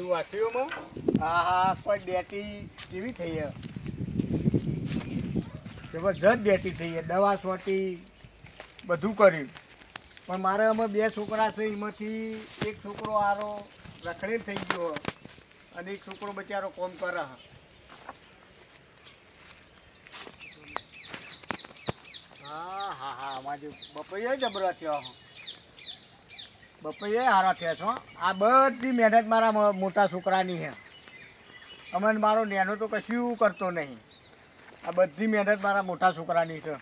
આડું વાંચ્યું હા હા, કોઈ ડેટી કેવી થઈ હે જબરજસ્ત ડેટી થઈ હે દવા સોટી, બધું કર્યું પણ મારે અમે બે છોકરા છે, એમાંથી એક છોકરો આરો રખડેલ થઈ ગયો અને એક છોકરો બચારો કોમ કરે હે. હા હા મારે બપૈયા જબરો થયો. બપૈયા હારા થયા છો. આ બધી મહેનત મારા મોટા છોકરાની છે. અમને મારો નેનો તો કશું કરતો નહીં. આ બધી મહેનત મારા મોટા છોકરાની છે.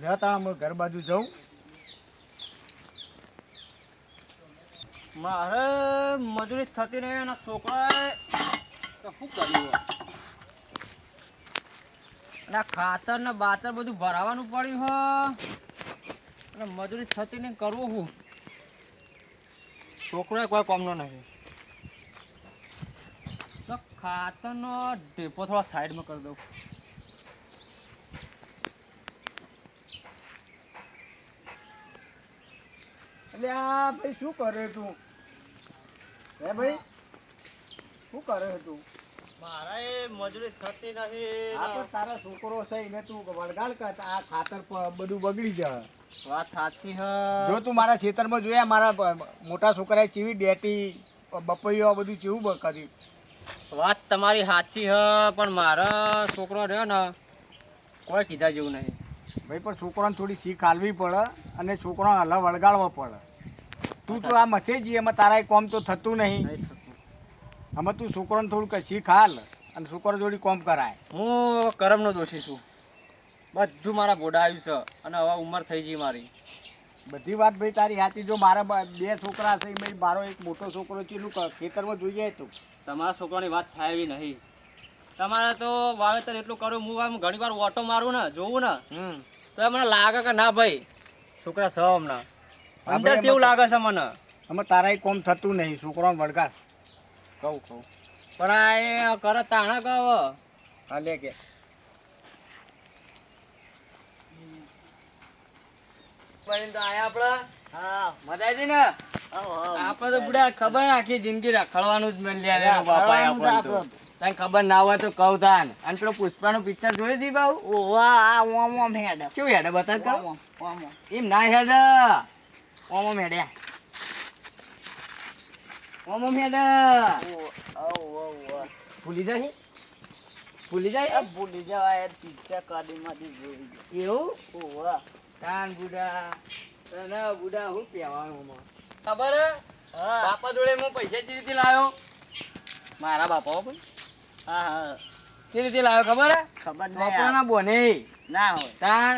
જતા અમે ઘર બાજુ જઉં. મારે મજૂરી થતી નહીં અને છોકરાએ શું કર્યું હોય? અને ખાતર ને બાતર બધું ભરાવાનું પડ્યું હો અને મજૂરી થતી નહીં કરવું હું? છોકરો કોઈ કોમનો નથી તો ખાતરનો ઢેપો થોડા સાઈડમાં કરી દઉં. એટલે આ ભાઈ શું કરે તું? હે ભાઈ? શું કરે તું? મારે મજૂરી થતી આ તો નથી તારા છોકરો છે એને તું વળગાડ કર આ ખાતર બધું બગડી જાય. વાત સાચી હ. જો તું મારા ખેતરમાં જોયા મારા મોટા છોકરાએ ચીવી ડેટી બપૈયો આ બધું ચીવું કર્યું? વાત તમારી સાચી હ પણ મારા છોકરો રહ્યો ને કોઈ કીધા જેવું નહીં. ભાઈ પણ છોકરાને થોડી શીખ હાલવી પડે અને છોકરાને હલા વળગાડવો પડે. તું તો આ મથે જઈએ એમાં તારા કોમ તો થતું નહીં. આમાં તું છોકરાને થોડું કંઈ શીખ હાલ અને છોકરો જોડી કોમ કરાય. હું કરમનો દોષી છું. બધું મારા ગોડા આવ્યું છે અને હવે ઉંમર થઈ ગઈ મારી. બધી વાત ભાઈ તારી સાચી. જો મારા બે છોકરા છે ભાઈ મારો એક મોટો છોકરો છે એનું ખેતરમાં જોઈ જાય તો. તમારા છોકરાની વાત થાય એવી નહીં. તમારે તો વાવેતર એટલું કરું હું આમ ઘણી વાર ઓટો મારું ને જોવું ને તો મને લાગે કે ના ભાઈ છોકરા સહ હમણાં. અંદર કેવું લાગે છે મને? અમે તારાય કોમ થતું નહીં છોકરાને વળગા કહું કહું. પણ આ એ કરે તાણા કહો હા લે કે. ભાઈ તો આયા આપડા હા. મજા આવી ને આપણે તો બુડા ખબર આખી જિંદગી રખડવાનું જ બાપા. આપણું. તને ખબર ના હોય તો કહું તાન. અને પેલો પુષ્પાનું પિક્ચર જોઈ દી બાઉ. ઓવા આ ઓમ ઓમ હેડ. બતા ઓમ એમ ના હેડ. ઓમ ઓમ હેડે. ઓમ ઓમ હેડ. ભૂલી જાય ભૂલી જાય ભૂલી જવાય પિક્ચર કાઢીમાંથી જોઈ એવું? ઓવા તાન બુડા તને બુડા હું આમાં? ખબર બાપા જોડે હું પૈસા ચી રીતે લાવ્યો? મારા બાપા ભાઈ હા હા. ચી રીતે લાવ્યો ખબર ખબર બાપાના બોને. ના હોય. તાણ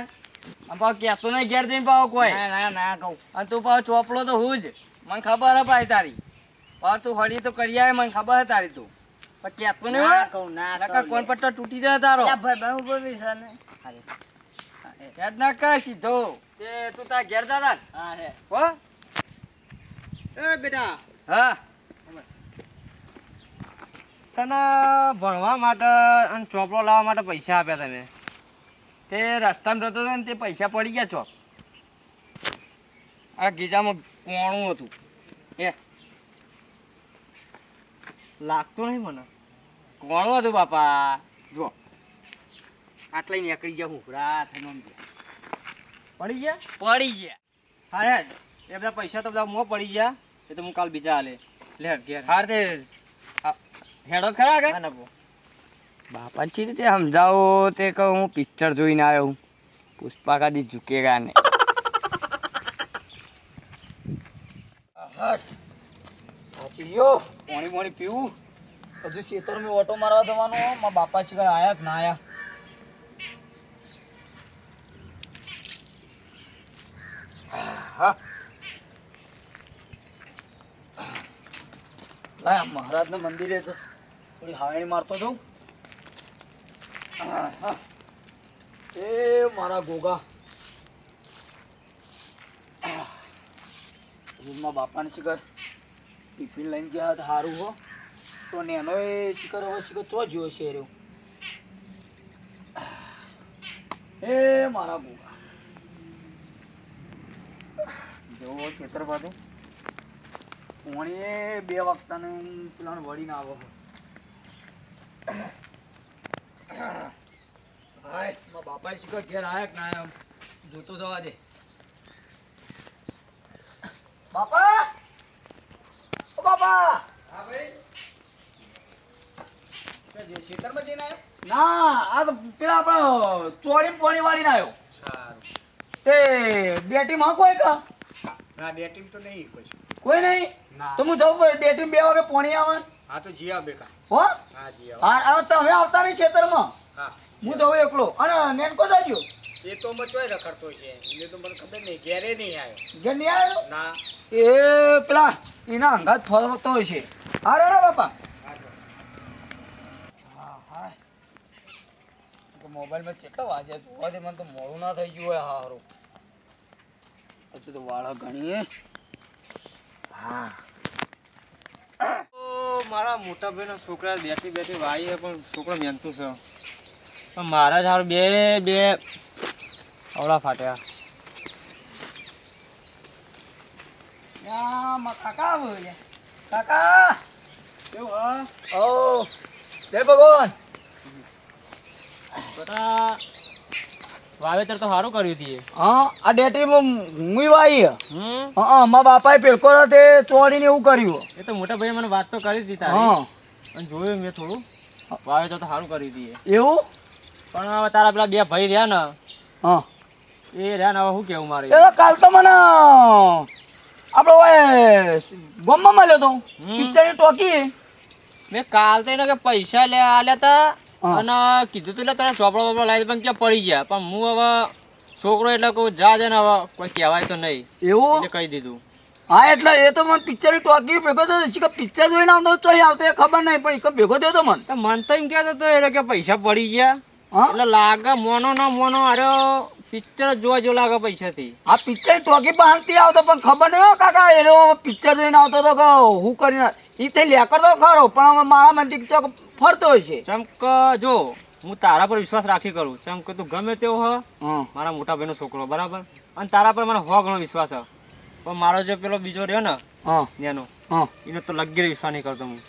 આમ પાછો નહીં ઘેર જઈને પાછો કોઈ. ના ના ના કહું. અને તું પાવ ચોપડો તો હું જ. મને ખબર હે ભાઈ તારી. પાવ તું હળી તો કરી આવે મને ખબર હે તારી તું. પણ નહીં કહું ના કોણ પટ્ટો તૂટી જાય તારો. ભાઈ છે ને યાદ ના કર સીધો. તે તું તાર ઘેર દાદા હા હે. હો? એ બેટા. હા. તને ભણવા માટે અને ચોપડો લાવવા માટે પૈસા આપ્યા તમે. તે રસ્તામાં જતો હતો ને તે પૈસા પડી ગયા ચોપ. આ ગીજામાં કોણું હતું. એ લાગતું નહીં મને. કોણું હતું બાપા? જો. આટલા નીકળી ગયા હુકડા થઈને. પડી ગયા? પડી ગયા. હા એ બધા પૈસા તો બધા મોં પડી ગયા. એ તો હું કાલ બીજા હાલે લે ઘેર. હાર તે હેડો ખરા કે બાપા ચી રીતે સમજાવો? તે કહું હું પિક્ચર જોઈને આવ્યો હું. પુષ્પા કાદી ઝુકેગા ને ચીજો પાણી પાણી પીવું. હજુ ખેતર મેં ઓટો મારવા જવાનો મારા બાપા શિકાર આયા કે ના આયા? લાય મહારાજના મંદિરે છે થોડી હાવણી મારતો જાઉં. એ મારા ગોગા રૂમમાં બાપાને શિખર ટિફિન લઈને ગયા હતા સારું હો. તો નેનો એ શિખર હવે શિખર ચો જોયો છે રહ્યો એ મારા ગોગા જો ખેતર બાજુ પોણીએ બે વખતનું પેલા વળી ના આવો. હાય મારા બાપાએ શીખો ઘેર આવ્યા કે ના આયા જોતો જવા દે. બાપા! ઓ બાપા! હા ભાઈ. ખેતરમાં જઈને આવ્યો ના આ તો પેલા આપણો ચોળી પોણી વાળીને આવ્યો સારું. તે ડેટીમાં કોઈ કા? ના ડેટિંગ તો નહીં પછી. કોઈ નહીં? તો હું જવું પડે ડેટીમાં બે વાગે પોણી આવે. હા તો જીયા બેટા. હો? હા જીયા હા તમે આવતા નહીં ખેતરમાં. હા. હું જવું એકલો. અને નેનકો જાજો. એ તો મચવાય રખડતો છે. એને તો મને ખબર નહીં. ઘેરે નહીં આવ્યો. ઘેર નહીં આવ્યો? ના. એ પેલા એના અંગાત ફરતો છે. હા રેડા બાપા. હા હા. હા મોબાઈલમાં કેટલા વાજે જોવા દે મને તો મોડું ના થઈ ગયું હોય હારું. હજુ તો વાળા ગણીએ હા. મારા મોટા ભાઈના છોકરા બેઠી બેઠી વાઈ છે પણ છોકરો મહેનતું છે. પણ મારા જ હારું બે બે અવળા ફાટ્યા. કાકા આવ્યો કાકા! કેવું હા? ઓ જય ભગવાન. બધા વાવેતર તો સારું કર્યું હતી હા આ ડેટીમાં હું વાઈ હમ? હા મારા બાપાએ પેલકો તે ચોરીને એવું કર્યું. એ તો મોટા ભાઈએ મને વાત તો કરી હતી તારી. હા. અને જોયું મેં થોડું. વાવેતર તો સારું કર્યું હતી એવું? પણ હવે તારા પેલા બે ભાઈ રહ્યા ને હા. એ રહ્યા ને હવે શું કેવું મારે? એ કાલ તો મને આપણો ઓય ગોમમાં મળ્યો તો. પિક્ચરની ટોકી. મેં કાલ તો એને કે પૈસા લે આલ્યા તા. હા. અને કીધું તું એટલે તને ચોપડો બોપડો લાવી પણ ક્યાં પડી ગયા? પણ હું હવે છોકરો એટલે કહું જા દે ને હવે કોઈ કહેવાય તો નહીં. એવું? કહી દીધું. હા એટલે એ તો મને પિક્ચર ટોકી ભેગો થયો કે પિક્ચર જોઈને આવતો તો આવતો એ ખબર નહીં પણ એક ભેગો થયો તો મને. તો મન તો એમ કહેતો તો એટલે કે પૈસા પડી ગયા. એટલે લાગે મોનો ના મોનો અરે પિક્ચર જોવા જો લાગે પૈસાથી. આ પિક્ચર ટોકી બહારથી આવતો પણ ખબર નહીં કાકા એનો પિક્ચર જોઈને આવતો તો હું કરીને એ થઈ લેકર કરતો ખરો પણ મારા મને ચોક ફરતો હોય છે. ચમક જો હું તારા પર વિશ્વાસ રાખી કરું. ચમક તું ગમે તેવો હ. મારા મોટા ભાઈનો છોકરો બરાબર? અને તારા પર મને હો ઘણો વિશ્વાસ હ પણ મારો જે પેલો બીજો રહ્યો ને હા. એનો એને તો લગી વિશ્વાસ નહીં કરતો હું.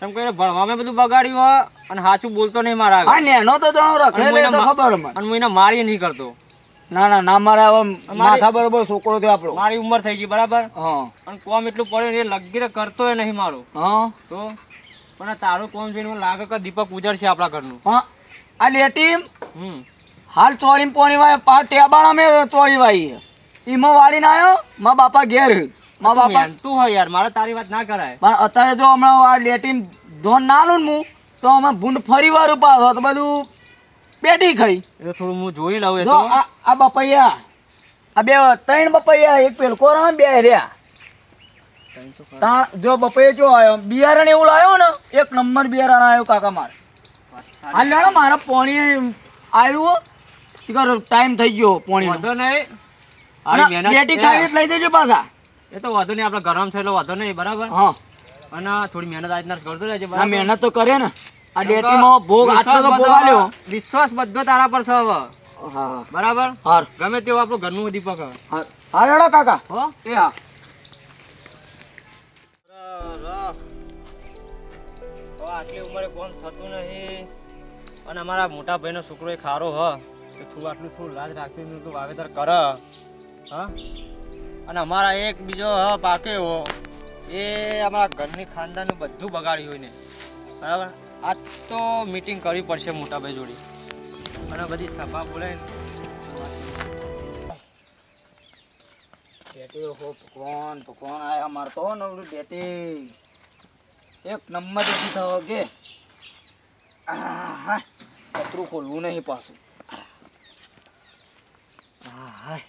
ચમ કે ભણવામાં બધું બગાડ્યું હ અને સાચું બોલતો નહીં મારા હા નેનો તો જણો રખડેલો તો ખબર મને. અને હું એને મારી નહીં કરતો. ના ના ના મારે હવે માથા બરોબર છોકરો થયો આપણો. મારી ઉંમર થઈ ગઈ બરાબર? હા. અને કોમ એટલું પડ્યું ને એ લગીરે કરતો એ નહીં મારો. હા. તો? પણ તારું કોણ જોઈને મને લાગે કે દીપક ઉજળશે આપણા ઘરનું. હા આ લેટીમ? હમ. હાલ ચોળી પોણી વાય પા ટેબાણા મેં ચોળી વાઈ ઈમો વાળીને આવ્યો મા બાપા ઘેર. મા બાપા તું હોય યાર મારે તારી વાત ના કરાય. પણ અત્યારે જો હમણાં આ લેટીન ધોન ને હું તો અમે ભૂંડ ફરી વાર ઉપાડો તો બધું બેઠી ખાઈ એ થોડું હું જોઈ લઉં એ જો તો. આ આ બપૈયા આ બે ત્રણ બપૈયા એક પેલકો કોરા બે રહ્યા. તા જો બપે જો આવ્યો બિયારણ એવું લાવ્યો ને એક નંબર બિયારણ આવ્યો કાકા મારે. હાલ લેણો મારા પોણી આવ્યું શિકાર ટાઈમ થઈ ગયો પોણી વાંધો નહીં. બેટી ખાવી લઈ દેજો પાછા. એ તો વાંધો નહીં આપણે ગરમ છે એટલે વાંધો નહીં બરાબર? હા. અને થોડી મહેનત આજના કરતો રહેજે બરાબર? મહેનત તો કરે ને. આ ડેટીમાં ભોગ આટલો તો ભોગ આલ્યો. વિશ્વાસ બધો તારા પર છે હવે. હા બરાબર? હાર. ગમે તેવું આપણું ઘરનું દીપક હા હા કાકા. હો? એ હા. આટલી ઉંમરે કોણ થતું નહીં? અને અમારા મોટા ભાઈનો છોકરો એ ખારો હ. તો થોડું આટલું થોડું લાજ રાખીને તું વાવેતર કર. હા? અને અમારા એક બીજો હ પાકે એવો એ અમારા ઘરની ખાનદાનનું બધું બગાડ્યું હોય ને. બરાબર? આજ તો મીટિંગ કરવી પડશે મોટા ભાઈ જોડે. અને બધી સભા બોલાવીને. બેટી ઓહો પકવાન પકવાન આયા માર તો નવડું બેટી એક નંબર બેટી થવા કે. હા પતરું ખોલવું નહીં પાછું. આહા,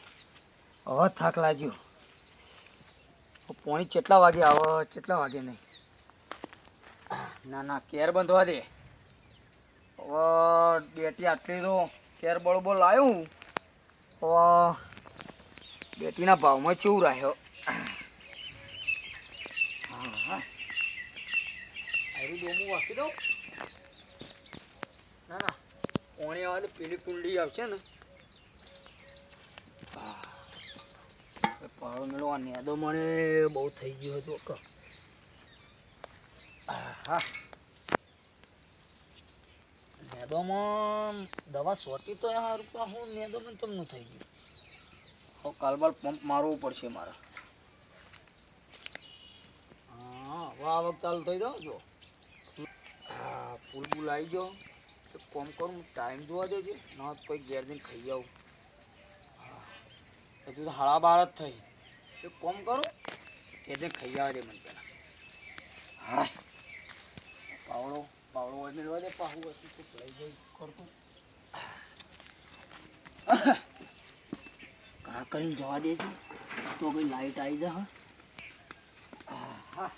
હવે થાક લાગ્યો. પોણી કેટલા વાગે આવે કેટલા વાગે નહીં? ના ના કેર બંધવા દે. હવે બેટી આટલી તો કેર બળબો લાવ્યું હવે બેટીના ભાવમાં ચેવું રહ્યો હા. ડોમું વાંકી દઉં ના. ના ઓણી આવે પેલી કુંડી આવશે ને. પાળો મેળવા નેદો મને બહુ થઈ ગયો હતો. હા. નેદોમાં દવા સોટી તો યાર હું નેદોમાં તમને થઈ ગયું. હવે કાલબાલ પંપ મારવું પડશે મારે. હા વાહ વખત ચાલુ થઈ જાઓ જો. હા ફૂલ બુલ આવી જાઓ તો કોમ કરું ટાઈમ જોવા દેજે. ન કોઈ ઘેર જઈને ખાઈ આવું. હા હજુ તો હાળા બાર જ થઈ. તો કોમ કરું ઘેર જઈને ખાઈ આવવા દે મને પહેલાં હા. પાવડો પાવડો હોય મેળવા દે પાહુ હતું તો લઈ જઈ કરતું. કા કરીને જવા દેજો. તો કોઈ લાઈટ આવી જા હા